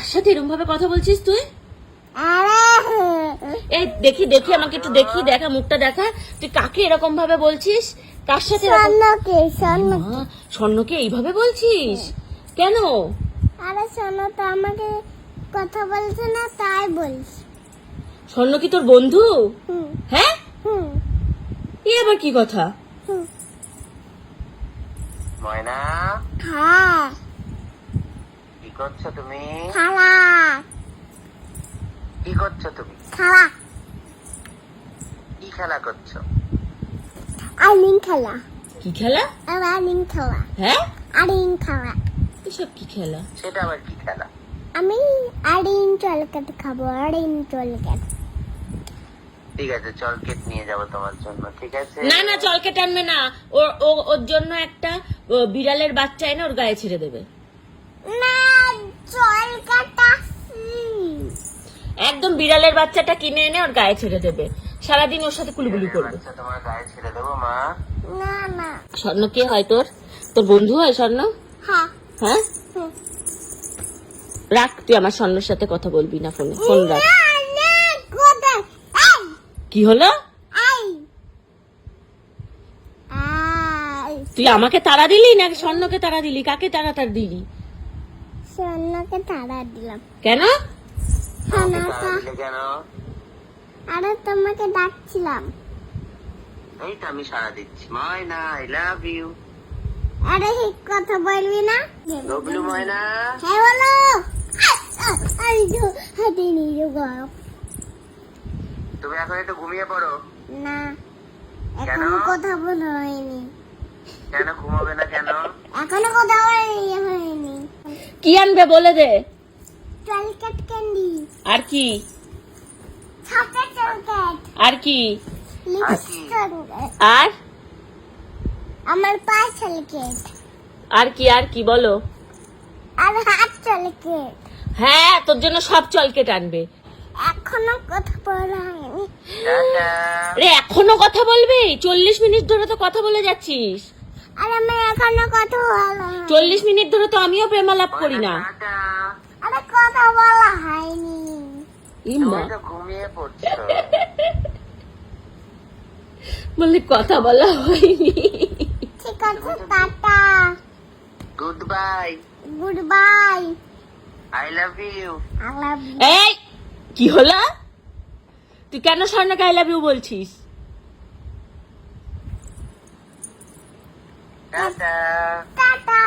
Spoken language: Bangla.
কার সাথে এরকম ভাবে কথা বলছিস তুই? আরে এই দেখি দেখি আমাকে একটু দেখি দেখা মুখটা দেখা। তুই কাকে এরকম ভাবে বলছিস? কার সাথে স্বর্ণকে স্বর্ণকে এইভাবে বলছিস? কেন? আরে স্বর্ণ তো আমাকে কথা বলছে না তাই বলছি। স্বর্ণ কি তোর বন্ধু? হুম। হ্যাঁ? হুম। এ আবার কি কথা? হুম। ময়না? হ্যাঁ। করছ তুমি? খালা। কি করছ তুমি? খালা। কি খেলা করছ? আলিং খেলা। কি খেলা? আলিং খেলা। হ্যাঁ? আলিং খেলা। এসব কি খেলা? সেটা আবার কি খেলা? আমি চলকাট খাব চলকাট। ঠিক আছে চল কেট নিয়ে যাব তোমার জন্য ঠিক আছে? না না চলকে টানবে না। ওর ও- ওর জন্য একটা বিড়ালের বাচ্চা এনে ওর গায়ে ছেড়ে দেবে। না চলকাট একদম বিড়ালের বাচ্চাটা কিনে এনে ওর গায়ে ছেড়ে দেবে। সারাদিন ওর সাথে কুলুকুলি করবে। আচ্ছা তোমার গায়ে ছেড়ে দেবো মা? না না। স্বর্ণ কে হয় তোর? তোর বন্ধু হয় স্বর্ণ? হ্যাঁ। হ্যাঁ? রাখ তুই আমার স্বর্ণের সাথে কথা বলবি না ফোনে। ফোন রাখ। কি হলো? তুই আমাকে তাড়া দিলি না স্বর্ণকে তাড়া দিলি? কাকে তাড়া তাড়া দিলি? স্বর্ণকে তাড়া দিলাম। কেন? কেন? আরে তোমাকে ডাকছিলাম। এই তো আমি সারা দিচ্ছি। ময়না আই লাভ ইউ আরে ঠিক কথা বলবি না? ডবলু ময়না। হ্যাঁ বলো। আমি তো হাতে নিয়ে গরম তুমি এখন একটু ঘুমিয়ে পড়ো। না কেন? এখনও কথা বলা হয়নি। কেন ঘুমাবে না কেন? এখনও কথা বলা হয়নি। কি আনবে বলে দে। চলকেট ক্যান্ডি আর কি? চলকেট আর কি? আর? আমার পায়ে চলকেট আর কি আর কি বলো। আর হাত চলকেট হ্যাঁ তোর জন্য সব চলকে টানবে এখনও কথা বলা হয়নি। রে এখনও কথা বলবি? চল্লিশ মিনিট ধরে তো কথা বলে যাচ্ছিস। আর আমি এখনও কথা বলা চল্লিশ মিনিট ধরে তো আমিও প্রেমালাপ করি না। আরে কথা বলা হয়নি। ইম্মা ঘুমিয়ে পড়ছো। বললি কথা বলা হয়নি। ঠিক আছে tata. Goodbye goodbye I love you I love you এই কি হলো? তুই কেন স্বর্ণকে আই লাভ ইউ বলছিস? Tata tata